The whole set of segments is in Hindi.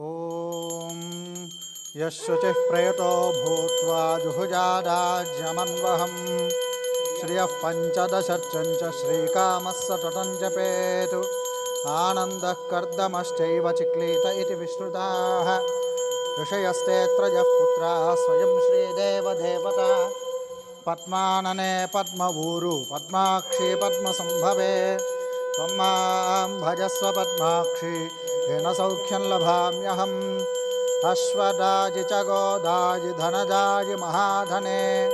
ॐ यः शुचिः प्रयतो भूत्वा जुहुजादाज्यमन्वहं श्रियः पञ्चदशर्चञ्च श्रीकामः सततं जपेतु। आनन्दः कर्दमश्चैव चिक्लीत इति विश्रुताः। ऋषयस्तेऽत्रजः पुत्राः स्वयं श्रीदेवदेवता। पद्मानने पद्मभूरु, पद्माक्षी पद्मसम्भवे। त्वं भजस्व पद्माक्षी येन सौख्यं लभाम्यहम् अश्वदाजि च गोदाजि धनदाजि महाधने।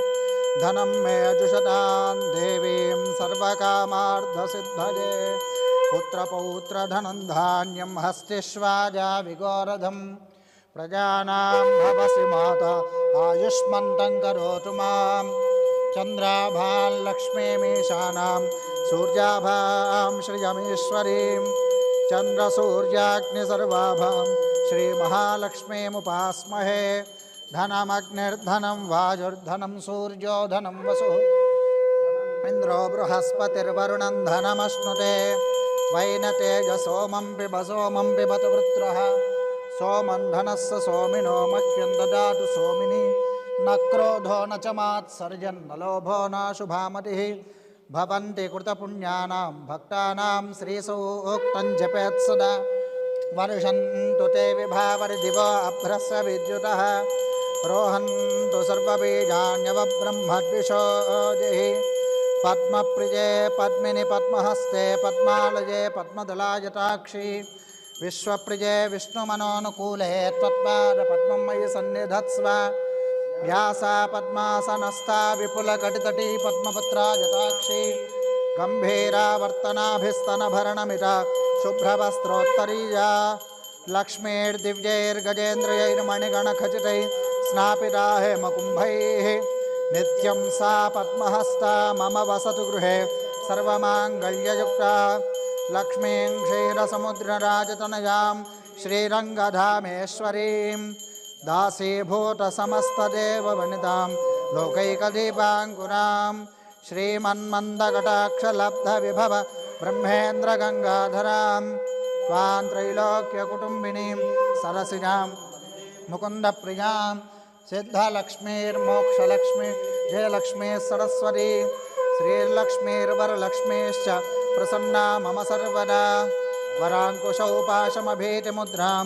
धनं मे जुषतां देवीं सर्वकामार्धसिद्धये। पुत्रपौत्रधनं धान्यं हस्तिष्वाजा विगोरधं। प्रजानां भवसि माता आयुष्मन्तं करोतु माँ चन्द्राभां लक्ष्मीमीशानां, सूर्याभां श्रियमीश्वरीं चन्द्रसूर्याग्निसर्वाभां श्रीमहालक्ष्मीमुपास्महे। धनमग्निर्धनं वाजुर्धनं सूर्यो धनं वसुः। इन्द्रो बृहस्पतिर्वरुणं धनमश्नुते। वैनतेजसोमं पिब सोमं पिबतु वृत्रः। सोमं धनस्य सोमिनो मह्यं ददातु सोमिनि। न क्रोधो न च मात्सर्जन्न लोभो न भवन्ति कृतपुण्यानां भक्तानां श्रीसूक्तं जपेत् सदा। वर्षन्तु ते विभावरिदिव अभ्रस्य विद्युतः। रोहन्तु सर्वबीजान्यवब्रह्मद्विषोजिः पद्मप्रिये पद्मिनि पद्महस्ते पद्मालये पद्मदलायताक्षी विश्वप्रिये विष्णुमनोनुकूले त्वत्पादपद्मं मयि सन्निधत्स्व। व्यासा पद्मासनस्था विपुलकटितटी पद्मपत्रा यताक्षी गम्भीरावर्तनाभिस्तनभरणमिता, शुभ्रवस्त्रोत्तरीया। लक्ष्मीर्दिव्यैर्गजेन्द्रयैर्मणिगणखचितैः स्नापिता हेमकुम्भैः नित्यं सा पद्महस्ता मम वसतु गृहे, सर्वमाङ्गल्ययुक्ता। लक्ष्मीं क्षीरसमुद्रराजतनयां श्रीरङ्गधामेश्वरीं दासीभूतसमस्तदेववनितां लोकैकदीपाङ्कुरां श्रीमन्मन्दकटाक्षलब्धविभव ब्रह्मेन्द्रगङ्गाधरां त्वां सरसिजां मुकुन्दप्रियाँ सिद्धलक्ष्मीर्मोक्षलक्ष्मी जयलक्ष्मी सरस्वती श्रीर्लक्ष्मीर्वरलक्ष्मीश्च प्रसन्ना मम सर्वदा वराङ्कुशौ पाशमभीतिमुद्रां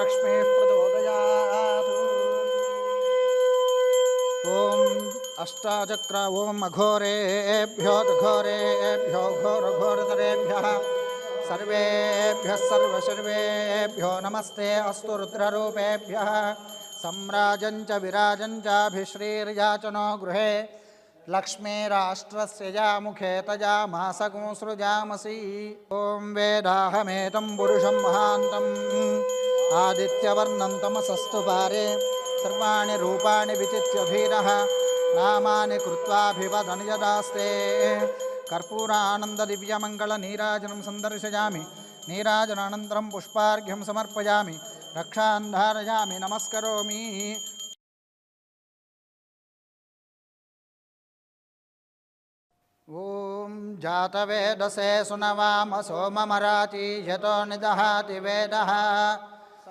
लक्ष्मीः प्रचोदयात् ॐ अष्टाचक्र ॐ अघोरेभ्यो घोरेभ्यो घोरघोरतरेभ्यः सर्वेभ्यः सर्वसर्वेभ्यो नमस्ते अस्तु रुद्ररूपेभ्यः। सम्राजं च विराजं चाभिश्रीर्याचनो गृहे। लक्ष्मीराष्ट्रस्य यामुखे तजामासकुंसृजामसि ॐ वेदाहमेतं पुरुषं महान्तम् आदित्यवर्णं तमसस्तु पारे सर्वाणि रूपाणि विचित्य धीरः नामानि कृत्वाभिवदन् यदास्ते। कर्पूरानन्ददिव्यमङ्गलनीराजनं सन्दर्शयामि, नीराजनानन्तरं पुष्पार्घ्यं समर्पयामि रक्षान् धारयामि, नमस्करोमि। ॐ जातवेदसे सुनवाम सोममराति यतो निदहाति वेदः।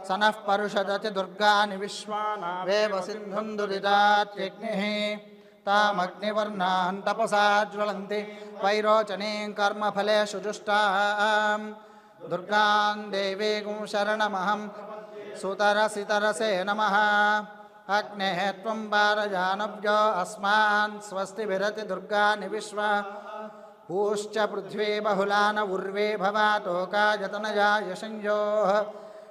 स नः परुषदति दुर्गानि विश्वानावेव सिन्धुं दुरितात्यग्निः। तामग्निवर्णान् तपसा ज्वलन्ति। वैरोचनीं कर्मफलेषु जुष्टां दुर्गां देवीं शरणमहं सुतरसितरसे नमः। अग्नेः त्वं पारजानव्यो अस्मान् स्वस्ति विरति दुर्गानि विश्वा। पूश्च पृथ्वी बहुलान उर्वे भवातोका जतनया यशञ्जोः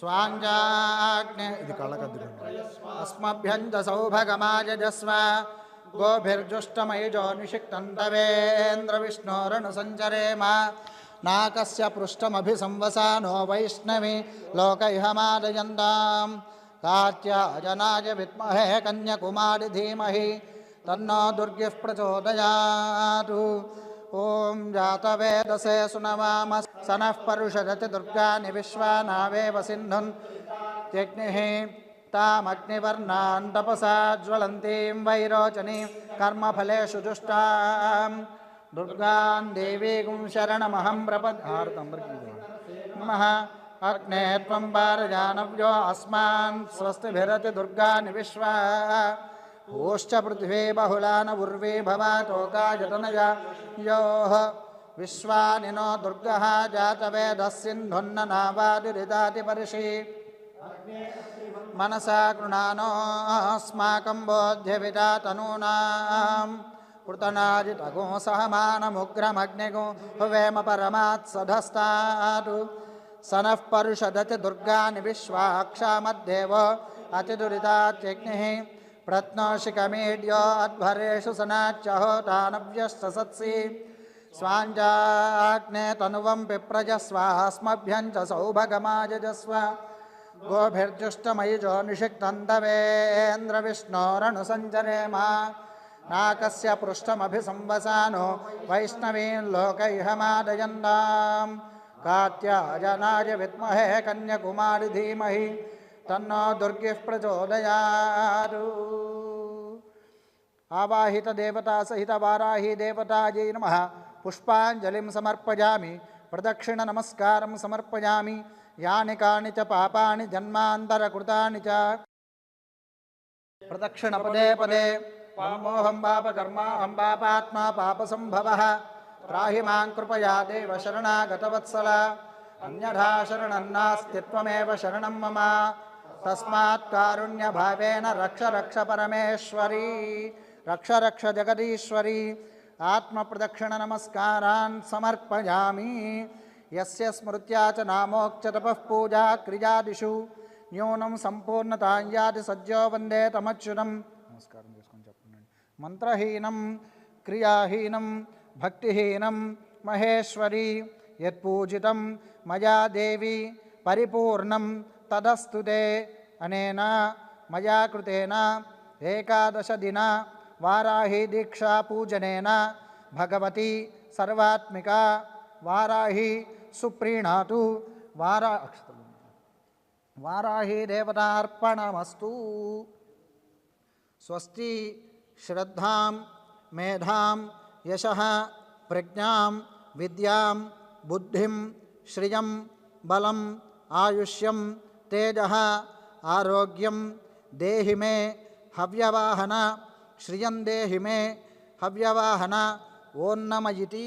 स्वाञ्जाग्ने इति कलकद्रुण् अस्मभ्यञ्जसौभगमायजस्व गोभिर्जुष्टमयिजो निषिक्तन्तवेन्द्रविष्णोरणुसञ्चरेम नाकस्य पृष्ठमभिसंवसानो वैष्णवी लोक इहमादयन्ताम् कात्याजनाय विद्महे कन्यकुमारि धीमहि, तन्नो दुर्गिः प्रचोदयातु। ओम जातवेदसे सुनवाम सन नः दुर्गा विश्वा नावे सिन्धुन्। त्यग्निः तामग्निवर्णान् तपसा ज्वलन्तीं वैरोचनीं कर्मफलेषु जुष्टां दुर्गान् दुर्गा शरणमहं अग्ने त्वं वारजानव्यो विश्वा ऊश्च पृथ्वे बहुला न उर्वे भवाटोकाजतनया योः विश्वानिनो दुर्गः जातवेदस्सिन्धुन्ननावादिरिदातिपरिषि मनसा कृणानोऽस्माकं बोध्यविदा तनूनाम्। कृतनाजितगो सहमानमुग्रमग्निगो हुवेम परमात्सधस्तात् स नः परुषदति दुर्गानि विश्वाक्षामद्देव अतिदुरितात्यग्निः प्रत्नोशिखमीड्यो अध्वरेषु सनाच्चहोटानव्यस्तसत्सि स्वाञ्जाग्ने तनुवं पिप्रजस्वास्मभ्यं च सौभगमायजस्व गोभिर्जुष्टमयिजो निषिक्तन्दवेन्द्रविष्णोरनुसञ्जरेमा। नाकस्य पृष्ठमभिसंवसानो वैष्णवीं लोकैहमादयन्तां कात्यायनाय विद्महे कन्यकुमारि धीमहि। తన్నో దుర్గిః ప్రచోదయాతు ఆవాహిత దేవతా సహిత వారాహి దేవతాజై నమ. పుష్పాంజలిం సమర్పయామి. ప్రదక్షిణ నమస్కారం సమర్పయామి. యాని కాని చ పాపాని జన్మాంతరకృతాని చ. ప్రదక్షిణ పదే పదే. మోహం పాప కర్మాహం పాపాత్మా పాప సంభవ త్రాహి మాం కృపయా దేవ శరణాగతవత్సల అన్యథా శరణం నాస్తిత్వమేవ శరణం మమ. तस्मात्कारुण्यभावेन रक्ष रक्ष परमेश्वरी रक्ष रक्ष जगदीश्वरी आत्मप्रदक्षिणनमस्कारान् समर्पयामि यस्य स्मृत्या च नामोक्ततपः पूजा क्रियादिषु న్యూనం సంపూర్ణతాంజాది సజ్జో వందే తమచ్యుతం నమస్కారం చేసుకొని చెప్పండి మంత్రహీనం క్రియాహీనం భక్తిహీనం మహేశ్వరి యత్పూజితం మయా దేవి పరిపూర్ణం तदस्तुते अनेन मया एकादश दिना वाराही दीक्षापूजनेन भगवती सर्वात्मिका वाराही सुप्रीणातु वारा वाराही देवतार्पणमस्तु। स्वस्ति श्रद्धां, मेधां, यशः, प्रज्ञां, विद्यां, बुद्धिं, श्रियं बलं आयुष्यं तेज आरोग्यम देहि मे हव्यवाहन श्रियं देहि मे हव्यवाहन ओन्नमयती।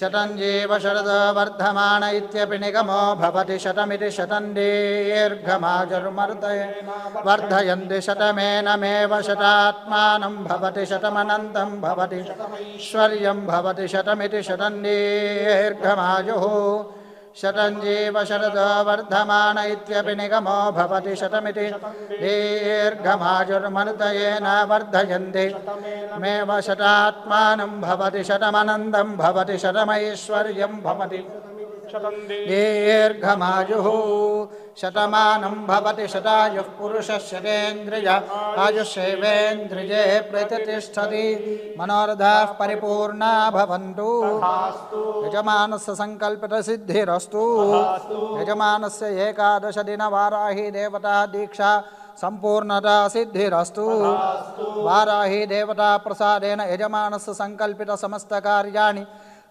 शतंजीव शरद वर्धम निगमो भवति शतमी शतं दीर्घमाजुर्मर्दये वर्धयन्ति शतमेनमेव शतात्मानं भवति शतमनन्तं भवति। ऐश्वर्यं शतं शतञ्जीव शरदो वर्धम इत्यपि निगमो भवति शतमिति दीर्घमाजुर्मनुतयेन वर्धयन्ति। मेव शतात्मानं भवति शतमनन्दं भवति शतमैश्वर्यं भवति। दीर्घमायुः शतमानं भवति शतायुः पुरुषः शतेन्द्रिय आयुष्येवेन्द्रिये प्रतिष्ठति मनोरथाः परिपूर्णा भवन्तु। यजमानस्य सङ्कल्पितसिद्धिरस्तु यजमानस्य एकादशदिनवाराही देवता दीक्षा सम्पूर्णता सिद्धिरस्तु। वाराही देवता प्रसादेन यजमानस्य सङ्कल्पितसमस्तकार्याणि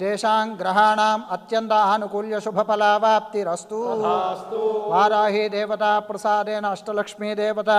तेषां ग्रहाणाम् अत्यन्त आनुकूल्यशुभफलावाप्तिरस्तु वाराही देवता प्रसादेन अष्टलक्ष्मी देवता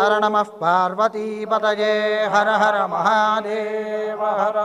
हर नमः पार्वतीपतये हर हर महादेव हर।